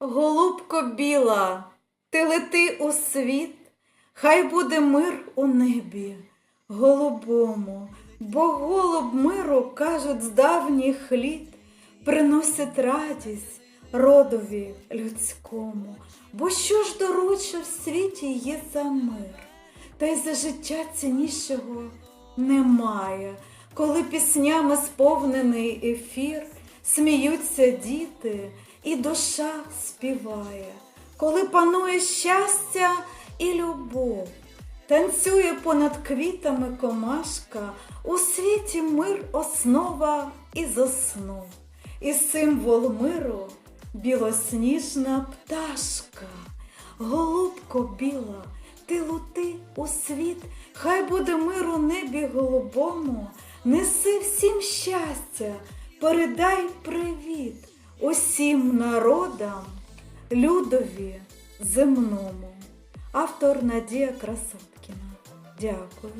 Голубко біла, ти лети у світ, хай буде мир у небі, голубому, бо голуб миру, кажуть, з давніх літ, приносить радість родові людському. Бо що ж доруче в світі є за мир, та й за життя ціннішого немає, коли піснями сповнений ефір, сміються діти, і душа співає, коли панує щастя і любов, танцює понад квітами комашка, у світі мир основа і заснув, і символ миру білосніжна пташка, голубко біла, ти лути у світ, хай буде мир у небі голубому, неси всім щастя, передай привіт усім народам, людові земному. Автор Надія Красоткіна. Дякую.